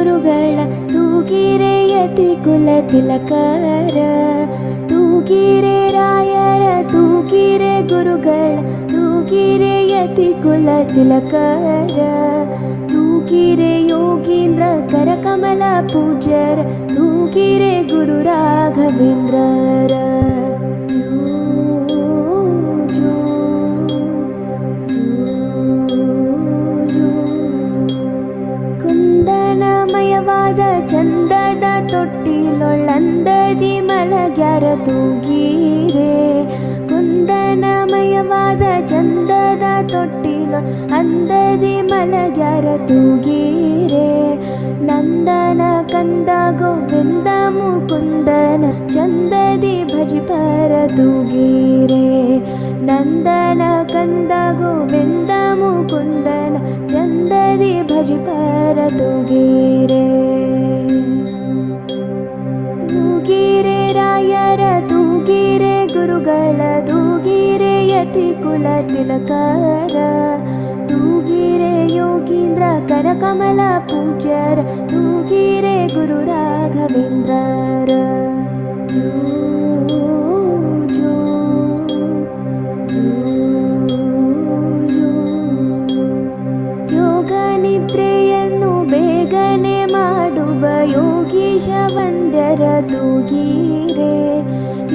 ಗುರುಗಳ ತೂಗಿರೆ ಯತಿ ಕುಲ ತಿಲಕರ ತೂಗಿರೆ ರಾಯರ ತೂಗಿರೆ ಗುರುಗಳ ತೂಗಿರೆ ಯತಿ ಕುಲ ತಿಲಕರ ತೂಗಿರೆ ಯೋಗೀಂದ್ರ ಕರಕಮಲ ಪೂಜ್ಯರ ತೂಗಿರೆ ಗುರು ರಾಘವೇಂದ್ರರ ತೊಟ್ಟಿಲೊಳ್ಳಂದದಿ ಮಲಗ್ಯಾರ ತೂಗೀರೆ, ಕುಂದನಮಯವಾದ ಚಂದದ ತೊಟ್ಟಿಲ ಅಂದದಿ ಮಲಗ್ಯಾರ ತೂಗೀರೆ. ನಂದನ ಕಂದ ಗೋವಿಂದ ಮುಕುಂದನ ಚಂದದಿ ಭಜಿಪರ ತೂಗೀರೆ. ನಂದನ ಕಂದ ಗೋವಿಂದ ಮುಕುಂದನ ಚಂದದಿ ಭಜಿಪರ ತೂಗೀರೆ. ತೂಗೀರೆ ಗುರುಗಳ ತೂಗೀರೆ ಯತಿ ಕುಲ ತಿಲಕರ ತೂಗೀರೆ ಯೋಗೀಂದ್ರ ಕರಕಮಲ ಪೂಜ್ಯರ ತೂಗೀರೆ ಗುರು ರಾಘವೇಂದ್ರರ ಮಾಡುವ ಯೋಗೀಶ ವಂದ್ಯರ ತೂಗೀರೆ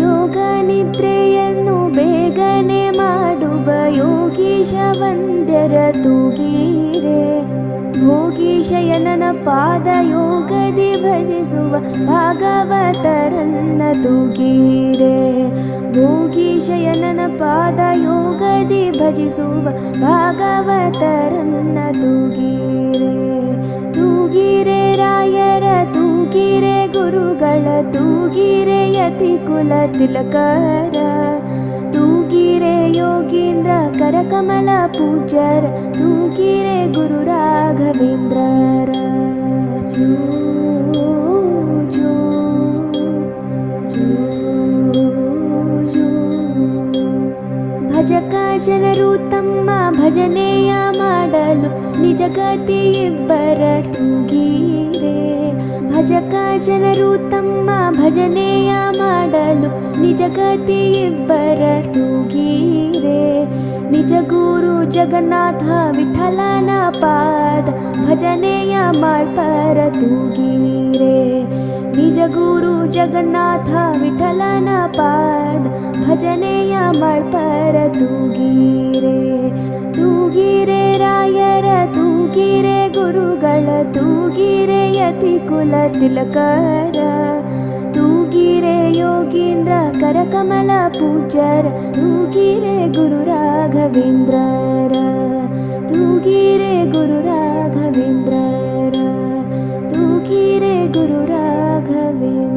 ಯೋಗ ನಿದ್ರೆಯನ್ನು ಬೇಗನೆ ಮಾಡುವ ಯೋಗೀಶ ವಂದ್ಯರ ತೂಗೀರೆ ಭೋಗೀಶಯನನ ಪಾದ ಯೋಗದಿ ಭಜಿಸುವ ಭಾಗವತರನ್ನ ತೂಗೀರೆ ಭೋಗೀಶಯನನ ಪಾದ ಯೋಗದಿ ಭಜಿಸುವ ಭಾಗವತರನ್ನ ಗುರುಗಳ ತೂಗಿರೆ ಯತಿ ಕುಲ ತಿಲಕರ, ತೂಗಿರೆ ಯೋಗೀಂದ್ರ, ಕರಕಮಲ ಪೂಜರ ತೂಗಿರೆ ಗುರು ರಾಘವೇಂದ್ರರ. ಭಜಕ ಜನರು ತಮ್ಮ ಭಜನೆಯ ಮಾಡಲು ನಿಜಗತಿ ಇಬ್ಬರ ತೂಗೀರೆ ಭಜಕ ಜನರು ತಮ್ಮ ಭಜನೆಯ ಮಾಡಲು ನಿಜಗತಿ ಇಬ್ಬರ ತೂಗೀರೆ. ನಿಜ ಗುರು ಜಗನ್ನಾಥ ವಿಠಲನ ಪಾದ ಭಜನೆಯ ಮಾಡ್ಪರ ತೂಗೀರೆ. ನಿಜ ಗುರು ಜಗನ್ನಾಥ ವಿಠಲನ ಪಾದ ಭಜನೆಯ ಮಾಡ್ಪರ ತೂಗೀರೆ. ತೂಗೀರೆ ರಾಯರ ಗುರುಗಳ ತೂಗಿರೆಯತಿ ಕುಲ ತಿಲಕರ. ತೂಗಿರೆ ಯೋಗೀಂದ್ರ, ಕರಕಮಲ ಪೂಜರ ತೂಗಿರೆ ಗುರು ರಾಘವೇಂದ್ರರ. ತೂಗಿರೆ ಗುರು ರಾಘವೇಂದ್ರರ. ತೂಗಿರೆ ಗುರು ರಾಘವೇಂದ್ರ